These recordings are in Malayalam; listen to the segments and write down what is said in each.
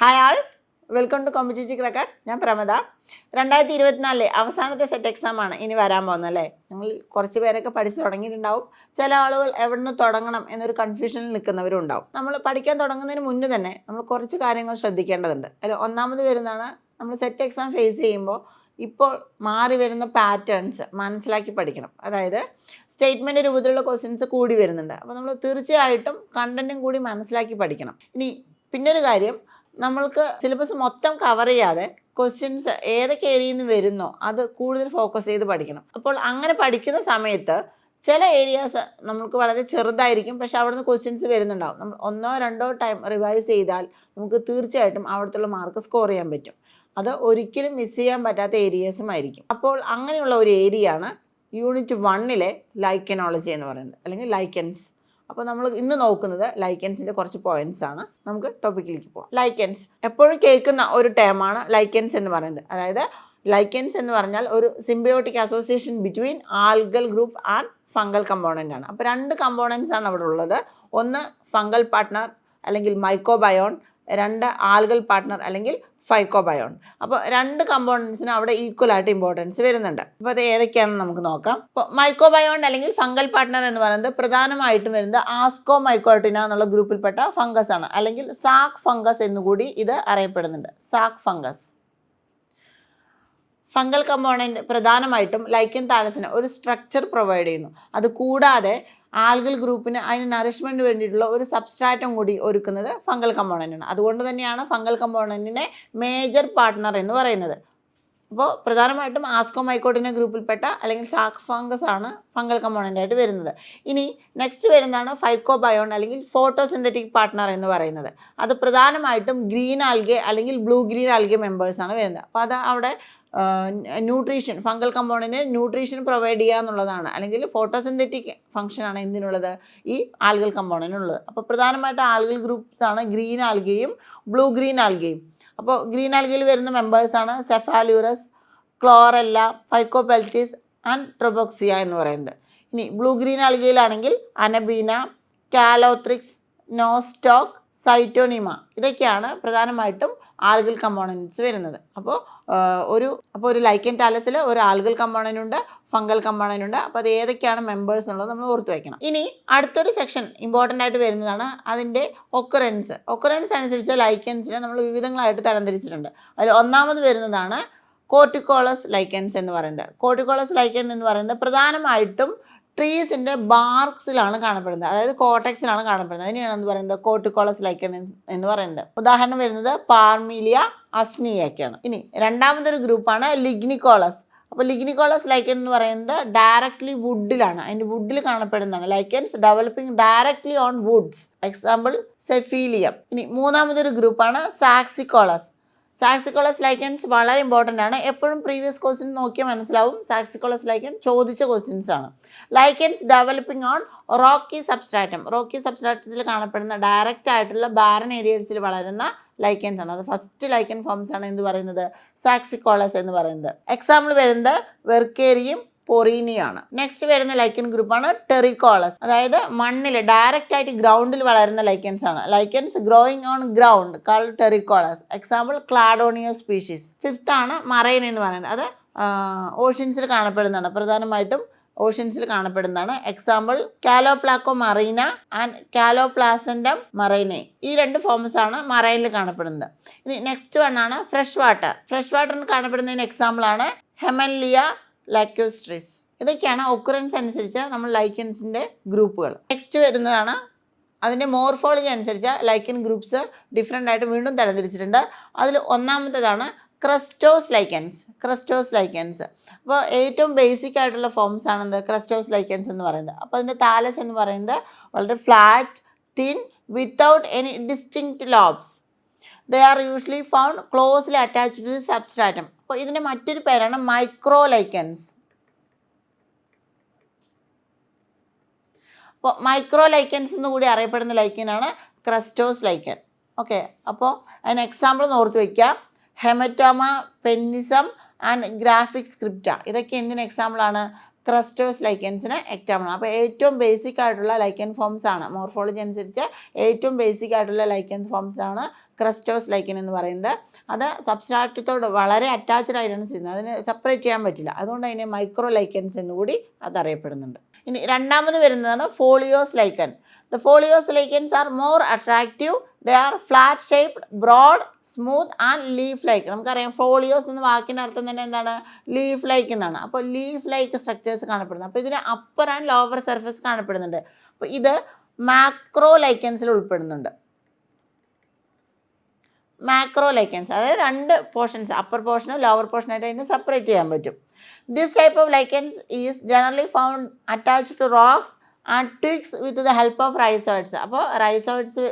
Hi all welcome to competitive cracker ഞാൻ പ്രമദ. രണ്ടായിരത്തി ഇരുപത്തിനാലിലെ അവസാനത്തെ സെറ്റ് എക്സാം ആണ് ഇനി വരാൻ പോകുന്നത് അല്ലേ? നിങ്ങൾ കുറച്ച് പേരൊക്കെ പഠിച്ചു തുടങ്ങിയിട്ടുണ്ടാവും. ചില ആളുകൾ എവിടെ നിന്ന് തുടങ്ങണം എന്നൊരു കൺഫ്യൂഷനിൽ നിൽക്കുന്നവരും ഉണ്ടാവും. നമ്മൾ പഠിക്കാൻ തുടങ്ങുന്നതിന് മുന്നേ തന്നെ നമ്മൾ കുറച്ച് കാര്യങ്ങൾ ശ്രദ്ധിക്കേണ്ടതുണ്ട്. അതിൽ ഒന്നാമത് വരുന്നതാണ് നമ്മൾ സെറ്റ് എക്സാം ഫേസ് ചെയ്യുമ്പോൾ ഇപ്പോൾ മാറി വരുന്ന പാറ്റേൺസ് മനസ്സിലാക്കി പഠിക്കണം. അതായത് സ്റ്റേറ്റ്മെന്റ് രൂപത്തിലുള്ള ക്വസ്റ്റ്യൻസ് കൂടി വരുന്നുണ്ട്. അപ്പോൾ നമ്മൾ തീർച്ചയായിട്ടും കണ്ടന്റും കൂടി മനസ്സിലാക്കി പഠിക്കണം. ഇനി പിന്നൊരു കാര്യം നമ്മൾക്ക് സിലബസ് മൊത്തം കവർ ചെയ്യാതെ ക്വസ്റ്റ്യൻസ് ഏതൊക്കെ ഏരിയയിൽ നിന്ന് വരുന്നോ അത് കൂടുതൽ ഫോക്കസ് ചെയ്ത് പഠിക്കണം. അപ്പോൾ അങ്ങനെ പഠിക്കുന്ന സമയത്ത് ചില ഏരിയാസ് നമുക്ക് വളരെ ചെറുതായിരിക്കും പക്ഷെ അവിടുന്ന് ക്വസ്റ്റ്യൻസ് വരുന്നുണ്ടാവും. നമ്മൾ ഒന്നോ രണ്ടോ ടൈം റിവൈസ് ചെയ്താൽ നമുക്ക് തീർച്ചയായിട്ടും അവിടുത്തെ മാർക്ക് സ്കോർ ചെയ്യാൻ പറ്റും. അത് ഒരിക്കലും മിസ് ചെയ്യാൻ പറ്റാത്ത ഏരിയാസും ആയിരിക്കും. അപ്പോൾ അങ്ങനെയുള്ള ഒരു ഏരിയയാണ് യൂണിറ്റ് വണ്ണിലെ ലൈക്കനോളജി എന്ന് പറയുന്നത് അല്ലെങ്കിൽ ലൈക്കൻസ് അപ്പോൾ നമ്മൾ ഇന്ന് നോക്കുന്നത് ലൈക്കൻസിന്റെ കുറച്ച് പോയിന്റ്സ് ആണ്. നമുക്ക് ടോപ്പിക്കിലേക്ക് പോകാം ലൈക്കൻസ് എപ്പോഴും കേൾക്കുന്ന ഒരു ടേമാണ് ലൈക്കൻസ് എന്ന് പറയുന്നത്. അതായത് ലൈക്കൻസ് എന്ന് പറഞ്ഞാൽ ഒരു symbiotic association between algal group and fungal component ആണ്. അപ്പോൾ രണ്ട് കമ്പോണൻസ് ആണ് അവിടെ ഉള്ളത്. ഒന്ന് ഫംഗൽ പാർട്ട്ണർ അല്ലെങ്കിൽ മൈക്കോബയോൺ രണ്ട് ആൽഗൽ പാർട്ട്ണർ അല്ലെങ്കിൽ ഫൈക്കോബയോൺ അപ്പോൾ രണ്ട് കമ്പോണൻസിന് അവിടെ ഈക്വൽ ആയിട്ട് ഇമ്പോർട്ടൻസ് വരുന്നുണ്ട്. അപ്പോൾ അത് ഏതൊക്കെയാണെന്ന് നമുക്ക് നോക്കാം. അപ്പോൾ മൈക്കോബയോൺ അല്ലെങ്കിൽ ഫംഗൽ പാർട്ട്ണർ എന്ന് പറയുന്നത് പ്രധാനമായിട്ടും വരുന്നത് ആസ്കോ മൈക്കോട്ടിന എന്നുള്ള ഗ്രൂപ്പിൽപ്പെട്ട ഫംഗസ് ആണ്. അല്ലെങ്കിൽ സാക്ക് ഫംഗസ് എന്നുകൂടി ഇത് അറിയപ്പെടുന്നുണ്ട്. സാക്ക് ഫംഗസ് ഫംഗൽ കമ്പോണന്റ് പ്രധാനമായിട്ടും ലൈക്കൻ താലസിന് ഒരു സ്ട്രക്ചർ പ്രൊവൈഡ് ചെയ്യുന്നു. അത് കൂടാതെ ആൽഗൽ ഗ്രൂപ്പിന് അതിന് നറിഷ്മെന്റ് വേണ്ടിയിട്ടുള്ള ഒരു സബ്സ്ട്രാറ്റം കൂടി ഒരുക്കുന്നത് ഫംഗൽ കമ്പോണന്റാണ് അതുകൊണ്ട് തന്നെയാണ് ഫംഗൽ കമ്പോണന്റിനെ മേജർ പാർട്ട്ണർ എന്ന് പറയുന്നത്. അപ്പോൾ പ്രധാനമായിട്ടും ആസ്കോ ആസ്കോമൈക്കോട്ടിനെ ഗ്രൂപ്പിൽപ്പെട്ട അല്ലെങ്കിൽ സാക്ക് ഫംഗസ് ആണ് ഫംഗൽ കമ്പോണന്റ് ആയിട്ട് വരുന്നത്. ഇനി നെക്സ്റ്റ് വരുന്നതാണ് ഫൈക്കോബയോൺ അല്ലെങ്കിൽ ഫോട്ടോസിന്തറ്റിക് പാർട്ട്ണർ എന്ന് പറയുന്നത്. അത് പ്രധാനമായിട്ടും ഗ്രീൻ ആൽഗെ അല്ലെങ്കിൽ ബ്ലൂ ഗ്രീൻ ആൽഗെ മെമ്പേഴ്സാണ് വരുന്നത്. അപ്പോൾ അത് അവിടെ nutrition fungal component nutrition provide ചെയ്യുക എന്നുള്ളതാണ്. അല്ലെങ്കിൽ ഫോട്ടോസിന്തറ്റിക് ഫംഗ്ഷനാണ് എന്തിനുള്ളത്? ഈ ആൽഗൽ കമ്പോണന്റിനുള്ളത് അപ്പോൾ പ്രധാനമായിട്ട് ആൽഗൽ ഗ്രൂപ്പ്സാണ് ഗ്രീൻ ആൽഗയും ബ്ലൂ ഗ്രീൻ ആൽഗയും. അപ്പോൾ ഗ്രീൻ ആൽഗയിൽ വരുന്ന മെമ്പേഴ്സാണ് സെഫാലൂറസ് ക്ലോറല്ല ഫൈക്കോപെൽറ്റിസ് ആൻഡ് ട്രൊബോക്സിയ എന്ന് പറയുന്നത്. ഇനി ബ്ലൂ ഗ്രീൻ അൽഗയിലാണെങ്കിൽ അനബീന കാലോത്രിക്സ് നോസ്റ്റോക്ക് സൈറ്റോണിമ ഇതൊക്കെയാണ് പ്രധാനമായിട്ടും ആൽഗൽ കമ്പോണൻസ് വരുന്നത്. അപ്പോൾ ഒരു അപ്പോൾ ഒരു ലൈക്കൻ ടാലസിൽ ഒരു ആൽഗൽ കമ്പോണന്റ് ഉണ്ട് ഫംഗൽ കമ്പോണന്റ് ഉണ്ട്. അപ്പോൾ അത് ഏതൊക്കെയാണ് മെമ്പേഴ്സ് എന്നുള്ളത് നമ്മൾ ഓർത്ത് വയ്ക്കണം ഇനി അടുത്തൊരു സെക്ഷൻ ഇമ്പോർട്ടന്റ് ആയിട്ട് വരുന്നതാണ് അതിന്റെ ഒക്കറൻസ് ഒക്കറൻസ് അനുസരിച്ച് ലൈക്കൻസിനെ നമ്മൾ വിവിധങ്ങളായിട്ട് തരംതിരിച്ചിട്ടുണ്ട്. അതിൽ ഒന്നാമത് വരുന്നതാണ് കോർട്ടിക്കോളസ് ലൈക്കൻസ് എന്ന് പറയുന്നത്. കോർട്ടിക്കോളസ് ലൈക്കൻ എന്ന് പറയുന്നത് പ്രധാനമായിട്ടും ട്രീസിന്റെ ബാർക്സിലാണ് കാണപ്പെടുന്നത്. അതായത് കോട്ടക്സിലാണ് കാണപ്പെടുന്നത്. അതിനെയാണ് എന്ന് പറയുന്നത് കോട്ടിക്കോളസ് ലൈക്കൻ എന്ന് പറയുന്നത്. ഉദാഹരണം വരുന്നത് പാർമീലിയ അസ്നിയൊക്കെയാണ് ഇനി രണ്ടാമതൊരു ഗ്രൂപ്പാണ് ലിഗ്നിക്കോളസ്. അപ്പോൾ ലിഗ്നിക്കോളസ് ലൈക്കൻ എന്ന് പറയുന്നത് ഡയറക്ട്ലി വുഡിലാണ്. അതിന്റെ വുഡിൽ കാണപ്പെടുന്നതാണ്. Lichens developing directly on woods. Example സെഫീലിയം. ഇനി മൂന്നാമതൊരു ഗ്രൂപ്പാണ് സാക്സിക്കോളസ്. സാക്സിക്കോളസ് ലൈക്കൻസ് വളരെ ഇമ്പോർട്ടന്റ് ആണ്. എപ്പോഴും പ്രീവിയസ് ക്വസ്റ്റ്യൻ നോക്കിയാൽ മനസ്സിലാവും. സാക്സിക്കോളസ് ലൈക്കൻ ചോദിച്ച ക്വസ്റ്റ്യൻസ് ആണ്. Lichens developing on rocky substratum rocky സബ്സ്ട്രാറ്റത്തിൽ കാണപ്പെടുന്ന ഡയറക്റ്റ് ആയിട്ടുള്ള ബാരൻ ഏരിയസിൽ വളരുന്ന ലൈക്കൻസ് ആണ്. അത് ഫസ്റ്റ് ലൈക്കൻ ഫോംസ് ആണ് എന്ന് പറയുന്നത്? സാക്സിക്കോളസ് എന്ന് പറയുന്നത്. എക്സാമ്പിൾ വരുന്നത് വെർക്കേരിയും പൊറീനിയാണ്. നെക്സ്റ്റ് വരുന്ന ലൈക്കൻ ഗ്രൂപ്പാണ് ടെറിക്കോളസ് അതായത് മണ്ണിൽ ഡയറക്റ്റ് ആയിട്ട് ഗ്രൗണ്ടിൽ വളരുന്ന ലൈക്കൻസ് ആണ്. Lichens growing on ground called terricolous example Cladonia species fifth ആണ് മറൈൻ എന്ന് പറയുന്നത്. അത് ഓഷ്യൻസിൽ കാണപ്പെടുന്നതാണ്. പ്രധാനമായിട്ടും ഓഷ്യൻസിൽ കാണപ്പെടുന്നതാണ്. എക്സാമ്പിൾ കാലോപ്ലാക്കോ മറീന ആൻഡ് കാലോപ്ലാസൻഡം മറൈനെ ഈ രണ്ട് ഫോംസ് ആണ് മറൈനിൽ കാണപ്പെടുന്നത്. ഇനി നെക്സ്റ്റ് വൺ ആണ് ഫ്രഷ് വാട്ടർ ഫ്രഷ് വാട്ടറിൽ കാണപ്പെടുന്നതിന് എക്സാമ്പിൾ ആണ് ഹെമൻലിയ ലാക്യോസ്ട്രിസ് ഇതൊക്കെയാണ് ഒക്കുറൻസ് അനുസരിച്ച് നമ്മൾ ലൈക്കൻസിന്റെ ഗ്രൂപ്പുകൾ നെക്സ്റ്റ് വരുന്നതാണ് അതിന്റെ മോർഫോളജി അനുസരിച്ച് ലൈക്കൻ ഗ്രൂപ്പ്സ് ഡിഫറെന്റ് ആയിട്ട് വീണ്ടും തരംതിരിച്ചിട്ടുണ്ട്. അതിൽ ഒന്നാമത്തേതാണ് ക്രസ്റ്റോസ് ലൈക്കൻസ് ക്രസ്റ്റോസ് ലൈക്കൻസ് അപ്പോൾ ഏറ്റവും ബേസിക് ആയിട്ടുള്ള ഫോംസ് ആണ് ക്രസ്റ്റോസ് ലൈക്കൻസ് എന്ന് പറയുന്നത്. അപ്പോൾ അതിന്റെ താലസ് എന്ന് പറയുന്നത് വളരെ flat thin without any distinct lobes they are usually found closely attached to substratum അപ്പോൾ ഇതിന്റെ മറ്റൊരു പേരാണ് മൈക്രോ ലൈക്കൻസ് അപ്പോൾ മൈക്രോ ലൈക്കൻസ് എന്ന് കൂടി അറിയപ്പെടുന്ന ലൈക്കനാണ് ക്രസ്റ്റോസ് ലൈക്കൻ ഓക്കെ അപ്പോൾ അതിന് എക്സാമ്പിൾ ഓർത്ത് വയ്ക്കുക haematomma puniceum and graphis scripta ഇതൊക്കെ എന്തിന് എക്സാമ്പിളാണ് ക്രസ്റ്റോസ് ലൈക്കൻസിന് എക്സാമ്പിൾ അപ്പോൾ ഏറ്റവും ബേസിക് ആയിട്ടുള്ള ലൈക്കൻ ഫോംസ് ആണ്. മോർഫോളജി അനുസരിച്ച് ഏറ്റവും ബേസിക് ആയിട്ടുള്ള ലൈക്കൻ ഫോംസ് ആണ് ക്രസ്റ്റോസ് ലൈക്കൻ എന്ന് പറയുന്നത്. അത് സബ്സ്ട്രാറ്റത്തോട് വളരെ അറ്റാച്ച്ഡ് ആയിട്ടാണ് ചെയ്യുന്നത്. അതിനെ സെപ്പറേറ്റ് ചെയ്യാൻ പറ്റില്ല. അതുകൊണ്ട് അതിനെ മൈക്രോ ലൈക്കൻസ് എന്നുകൂടി അതറിയപ്പെടുന്നുണ്ട്. ഇനി രണ്ടാമത് വരുന്നതാണ് foliose lichen the foliose lichens are more attractive they are flat shaped broad smooth and leaf like നമുക്കറിയാം ഫോളിയോസ് എന്ന വാക്കിന്റെ അർത്ഥം തന്നെ എന്താണ്? ലീഫ് ലൈക്ക് എന്നാണ്. അപ്പോൾ ലീഫ് ലൈക്ക് സ്ട്രക്ചേഴ്സ് കാണപ്പെടുന്നത് അപ്പോൾ ഇതിന് അപ്പർ ആൻഡ് ലോവർ സർഫസ് കാണപ്പെടുന്നുണ്ട്. അപ്പോൾ ഇത് മാക്രോ ലൈക്കൻസിൽ ഉൾപ്പെടുന്നുണ്ട്. മാക്രോ ലൈക്കൻസ് അതായത് രണ്ട് പോർഷൻസ് അപ്പർ പോർഷനും ലോവർ പോർഷനായിട്ട് അതിനെ സെപ്പറേറ്റ് ചെയ്യാൻ പറ്റും. This type of lichens is generally found attached to rocks and twigs with the help of rhizoids അപ്പോൾ റൈസോയിഡ്സ്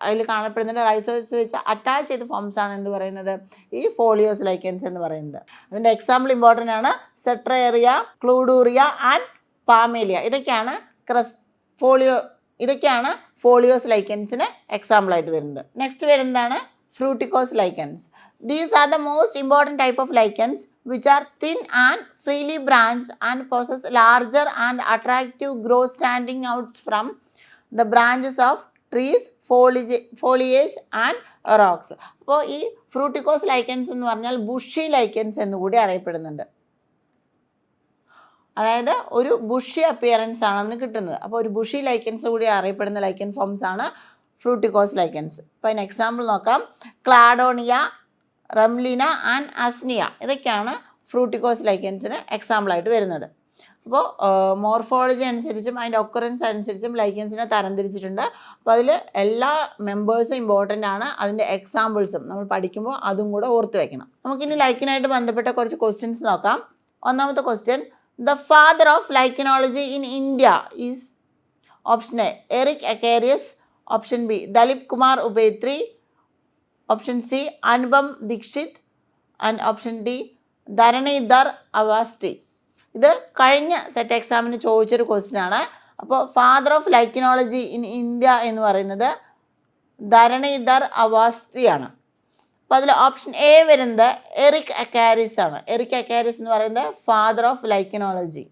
അതിൽ കാണപ്പെടുന്നുണ്ട് റൈസോയിഡ്സ് വെച്ച് അറ്റാച്ച് ചെയ്ത ഫോംസ് ആണ് എന്ന് പറയുന്നത്? ഈ ഫോളിയോസ് ലൈക്കൻസ് എന്ന് പറയുന്നത്. അതിന്റെ എക്സാമ്പിൾ ഇമ്പോർട്ടന്റ് ആണ്. സെട്രേറിയ ക്ലൂഡൂറിയ ആൻഡ് പാമേലിയ ഇതൊക്കെയാണ് ക്രസ് ഫോളിയോ ഇതൊക്കെയാണ് ഫോളിയോസ് ലൈക്കൻസിന് എക്സാമ്പിളായിട്ട് വരുന്നത്. നെക്സ്റ്റ് വരുന്നതാണ് fruticose lichens these are the most important type of lichens which are thin and freely branched and possess larger and attractive grow standing outs from the branches of trees foliage foliage and rocks അപ്പോൾ ഈ ഫ്രൂട്ടിക്കോസ് ലൈക്കൻസ് എന്ന് പറഞ്ഞാൽ ബുഷി ലൈക്കൻസ് എന്നുകൂടി അറിയപ്പെടുന്നുണ്ട്. അതായത് ഒരു ബുഷി അപ്പിയറൻസ് ആണ് അതിന് കിട്ടുന്നത്. അപ്പോൾ ഒരു ബുഷി ലൈക്കൻസ് കൂടി അറിയപ്പെടുന്ന ലൈക്കൻ ഫോംസ് ആണ് ഫ്രൂട്ടിക്കോസ് ലൈക്കൻസ് അപ്പോൾ അതിന് എക്സാമ്പിൾ നോക്കാം ക്ലാഡോണിയ റംലിന ആൻഡ് അസ്നിയ ഇതൊക്കെയാണ് ഫ്രൂട്ടിക്കോസ് ലൈക്കൻസിന് എക്സാമ്പിളായിട്ട് വരുന്നത്. അപ്പോൾ മോർഫോളജി അനുസരിച്ചും അതിന്റെ ഒക്കറൻസ് അനുസരിച്ചും ലൈക്കൻസിനെ തരംതിരിച്ചിട്ടുണ്ട്. അപ്പോൾ അതിൽ എല്ലാ മെമ്പേഴ്സും ഇമ്പോർട്ടന്റ് ആണ്. അതിന്റെ എക്സാമ്പിൾസും നമ്മൾ പഠിക്കുമ്പോൾ അതും കൂടെ ഓർത്ത് വയ്ക്കണം നമുക്കിനി ലൈക്കിനായിട്ട് ബന്ധപ്പെട്ട കുറച്ച് ക്വസ്റ്റ്യൻസ് നോക്കാം. ഒന്നാമത്തെ question the father of lichenology in India is option A Erik Acharius option B Dalip Kumar ഉപേത്രി option C Anupam Dikshit and option D Dharanidhar Awasthi ഇത് കഴിഞ്ഞ സെറ്റ് എക്സാമിന് ചോദിച്ചൊരു ക്വസ്റ്റ്യൻ ആണ്. അപ്പോൾ father of lichenology in India എന്ന് പറയുന്നത് ധരണീധർ അവാസ്തിയാണ് അപ്പോൾ അതിൽ ഓപ്ഷൻ എ വരുന്നത് എറിക് അക്കാരിസ് ആണ്. എറിക് അക്കാരിസ് എന്ന് പറയുന്നത് father of lichenology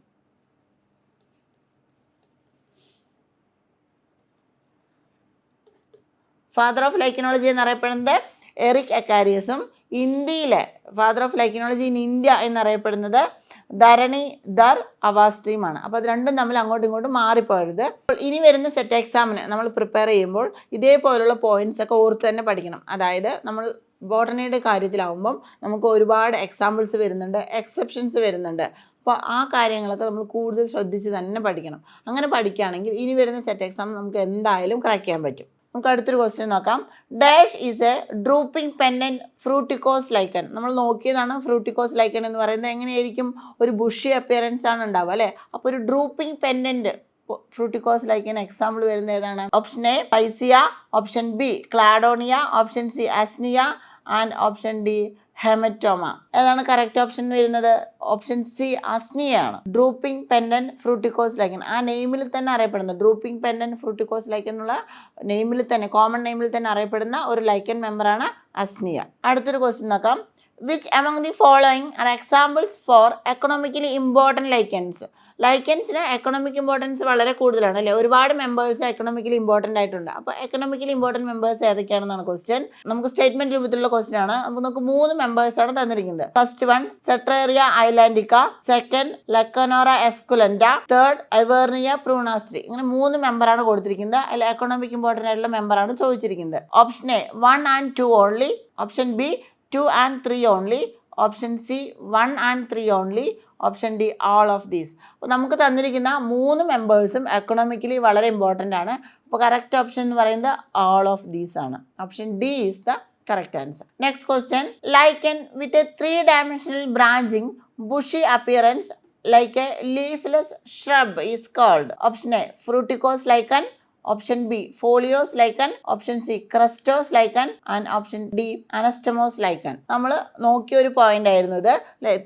father of lichenology എന്നറിയപ്പെടുന്നത് എറിക് അക്കാരിയസും ഇന്ത്യയിലെ father of lichenology in India എന്നറിയപ്പെടുന്നത് ധരണി ദർ അവാസ്തിയുമാണ് അപ്പോൾ അത് രണ്ടും തമ്മിൽ അങ്ങോട്ടും ഇങ്ങോട്ടും മാറിപ്പോരുത് ഇനി വരുന്ന സെറ്റ് എക്സാമിന് നമ്മൾ പ്രിപ്പയർ ചെയ്യുമ്പോൾ ഇതേപോലുള്ള പോയിന്റ്സ് ഒക്കെ ഓർത്ത് തന്നെ പഠിക്കണം. അതായത് നമ്മൾ ബോട്ടണിയുടെ കാര്യത്തിലാവുമ്പം നമുക്ക് ഒരുപാട് എക്സാമ്പിൾസ് വരുന്നുണ്ട് എക്സെപ്ഷൻസ് വരുന്നുണ്ട്. അപ്പോൾ ആ കാര്യങ്ങളൊക്കെ നമ്മൾ കൂടുതൽ ശ്രദ്ധിച്ച് തന്നെ പഠിക്കണം. അങ്ങനെ പഠിക്കുകയാണെങ്കിൽ ഇനി വരുന്ന സെറ്റ് എക്സാം നമുക്ക് എന്തായാലും ക്രാക്ക് ചെയ്യാൻ പറ്റും. നമുക്ക് അടുത്തൊരു ക്വസ്റ്റ്യൻ നോക്കാം. ഡാഷ് ഈസ് എ ഡ്രൂപ്പിംഗ് പെന്നൻ ഫ്രൂട്ടിക്കോസ് ലൈക്കൻ നമ്മൾ നോക്കിയതാണ് ഫ്രൂട്ടിക്കോസ് ലൈക്കൻ എന്ന് പറയുന്നത് എങ്ങനെയായിരിക്കും? ഒരു ബുഷി അപ്പിയറൻസ് ആണ് ഉണ്ടാവുക അല്ലേ? അപ്പോൾ ഒരു drooping pendant fruticose lichen example വരുന്നത് ഏതാണ്? Option A Physcia option B Cladonia option C Usnea and option D Haematomma. ഏതാണ് കറക്റ്റ് ഓപ്ഷൻ വരുന്നത്. ഓപ്ഷൻ സി അസ്നിയാണ്. ഡ്രൂപ്പിംഗ് പെൻഡൻ ഫ്രൂട്ടിക്കോസ് ലൈക്കൻ ആ നെയിമിൽ തന്നെ അറിയപ്പെടുന്ന ഡ്രൂപ്പിംഗ് പെൻഡൻ ഫ്രൂട്ടിക്കോസ് ലൈക്കൻ എന്നുള്ള നെയിമിൽ തന്നെ കോമൺ നെയിമിൽ തന്നെ അറിയപ്പെടുന്ന ഒരു ലൈക്കൻ മെമ്പറാണ് അസ്നിയ. അടുത്തൊരു ക്വസ്റ്റ്യൻ നോക്കാം. Which among the following are examples for economically important lichens ലൈക്കൻസിന് economic importance വളരെ കൂടുതലാണ് അല്ലേ? ഒരുപാട് മെമ്പേഴ്സ് എക്കണോമിക്കലി ഇമ്പോർട്ടന്റ് ആയിട്ടുണ്ട്. അപ്പോൾ എക്കണോമിക്കലി ഇമ്പോർട്ടന്റ് മെമ്പേഴ്സ് ഏതൊക്കെയാണെന്നാണ് ക്വസ്റ്റ്യൻ നമുക്ക് സ്റ്റേറ്റ്മെന്റ് രൂപത്തിലുള്ള ക്വസ്റ്റ്യൻ ആണ്. അപ്പോൾ നമുക്ക് മൂന്ന് മെമ്പേഴ്സ് ആണ് തന്നിരിക്കുന്നത്. First one Cetraria islandica second Lecanora esculenta third Evernia prunastri ഇങ്ങനെ മൂന്ന് മെമ്പറാണ് കൊടുത്തിരിക്കുന്നത്. അതിൽ എക്കണോമിക് ഇമ്പോർട്ടന്റ് ആയിട്ടുള്ള മെമ്പറാണ് ചോദിച്ചിരിക്കുന്നത്. Option A one and two only option B two and three only option C one and three only option D all of these അപ്പോൾ നമുക്ക് തന്നിരിക്കുന്ന മൂന്ന് മെമ്പേഴ്സും എക്കണോമിക്കലി വളരെ ഇമ്പോർട്ടന്റ് ആണ്. അപ്പോൾ കറക്റ്റ് ഓപ്ഷൻ എന്ന് പറയുന്നത് ആൾ ഓഫ് ദീസ് ആണ്. Option D is the correct answer next question lichen with a three dimensional branching bushy appearance like a leafless shrub is called option A fruticose lichen option B foliose lichen option C crustose lichen and option D anastomose lichen നമ്മൾ നോക്കിയ ഒരു പോയിന്റ് ആയിരുന്നു ഇത്.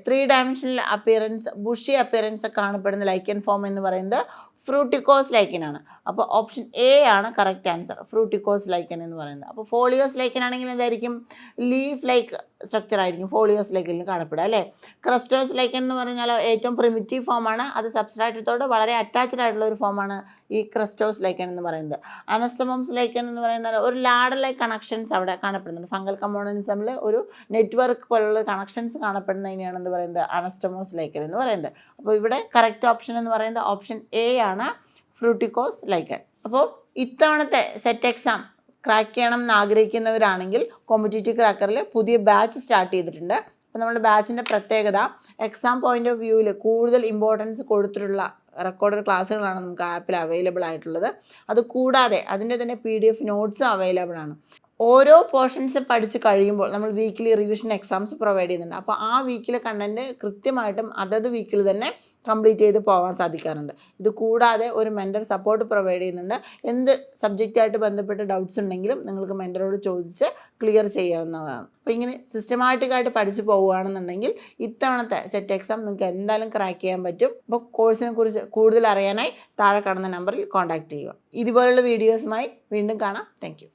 Three dimensional appearance bushy appearance കാണപ്പെടുന്ന ലൈക്കൻ ഫോം എന്ന് പറയുന്നത് ഫ്രൂട്ടിക്കോസ് ലൈക്കൻ ആണ് അപ്പോൾ ഓപ്ഷൻ എ ആണ് കറക്റ്റ് ആൻസർ ഫ്രൂട്ടിക്കോസ് ലൈക്കൻ എന്ന് പറയുന്നത്. അപ്പോൾ ഫോളിയോസ് ലൈക്കൻ ആണെങ്കിൽ എന്തായിരിക്കും? ലീഫ് ലൈക്ക് സ്ട്രക്ചർ ആയിരിക്കും ഫോളിയോസ് ലൈക്കനിൽ കാണപ്പെടുക അല്ലേ? ക്രസ്റ്റേഴ്സ് ലൈക്കൻ എന്ന് പറഞ്ഞാൽ ഏറ്റവും പ്രിമിറ്റീവ് ഫോമാണ്. അത് സബ്സ്ട്രാറ്റത്തോട് വളരെ അറ്റാച്ച്ഡ് ആയിട്ടുള്ള ഒരു ഫോമാണ് ഈ ക്രസ്റ്റോസ് ലൈക്കൻ എന്ന് പറയുന്നത്. അനസ്തമോംസ് ലൈക്കൻ എന്ന് പറയുന്നത് ഒരു ലാഡർ ലൈക്ക് കണക്ഷൻസ് അവിടെ കാണപ്പെടുന്നുണ്ട്. ഫംഗൽ കമ്പോണൻസ് തമ്മിൽ ഒരു നെറ്റ്വർക്ക് പോലുള്ള കണക്ഷൻസ് കാണപ്പെടുന്നതിനെയാണ് എന്ന് പറയുന്നത് അനസ്റ്റമോസ് ലൈക്കൻ എന്ന് പറയുന്നത്. അപ്പോൾ ഇവിടെ കറക്റ്റ് ഓപ്ഷൻ എന്ന് പറയുന്നത് ഓപ്ഷൻ എ ആണ്. ഫ്രൂട്ടിക്കോസ് ലൈക്കൺ അപ്പോൾ ഇത്തവണത്തെ സെറ്റ് എക്സാം ക്രാക്ക് ചെയ്യണം എന്ന് ആഗ്രഹിക്കുന്നവരാണെങ്കിൽ കോമ്പറ്റേറ്റീവ് ക്രാക്കറിൽ പുതിയ ബാച്ച് സ്റ്റാർട്ട് ചെയ്തിട്ടുണ്ട്. അപ്പോൾ നമ്മുടെ ബാച്ചിന്റെ പ്രത്യേകത എക്സാം പോയിന്റ് ഓഫ് വ്യൂവിൽ കൂടുതൽ ഇമ്പോർട്ടൻസ് കൊടുത്തിട്ടുള്ള റെക്കോർഡഡ് ക്ലാസ്സുകളാണ് നമുക്ക് ആപ്പിൽ അവൈലബിൾ ആയിട്ടുള്ളത്. അത് കൂടാതെ അതിന്റെ തന്നെ പി ഡി എഫ് നോട്ട്സും അവൈലബിൾ ആണ്. ഓരോ പോർഷൻസ് പഠിച്ച് കഴിയുമ്പോൾ നമ്മൾ വീക്കിലി റിവിഷൻ എക്സാംസ് പ്രൊവൈഡ് ചെയ്യുന്നുണ്ട്. അപ്പോൾ ആ വീക്കിലെ കണ്ടന്റ് കൃത്യമായിട്ടും അതത് വീക്കിൽ തന്നെ കംപ്ലീറ്റ് ചെയ്ത് പോകാൻ സാധിക്കാറുണ്ട്. ഇത് കൂടാതെ ഒരു മെന്റർ സപ്പോർട്ട് പ്രൊവൈഡ് ചെയ്യുന്നുണ്ട്. എന്ത് സബ്ജക്റ്റായിട്ട് ബന്ധപ്പെട്ട് ഡൗട്ട്സ് ഉണ്ടെങ്കിലും നിങ്ങൾക്ക് മെന്ററോട് ചോദിച്ച് ക്ലിയർ ചെയ്യാവുന്നതാണ്. അപ്പോൾ ഇങ്ങനെ സിസ്റ്റമാറ്റിക്കായിട്ട് പഠിച്ച് പോവുകയാണെന്നുണ്ടെങ്കിൽ ഇത്തവണത്തെ സെറ്റ് എക്സാം നിങ്ങൾക്ക് എന്തായാലും ക്രാക്ക് ചെയ്യാൻ പറ്റും. അപ്പോൾ കോഴ്സിനെ കുറിച്ച് കൂടുതൽ അറിയാനായി താഴെ കാണുന്ന നമ്പറിൽ കോൺടാക്റ്റ് ചെയ്യുക. ഇതുപോലുള്ള വീഡിയോസുമായി വീണ്ടും കാണാം. താങ്ക്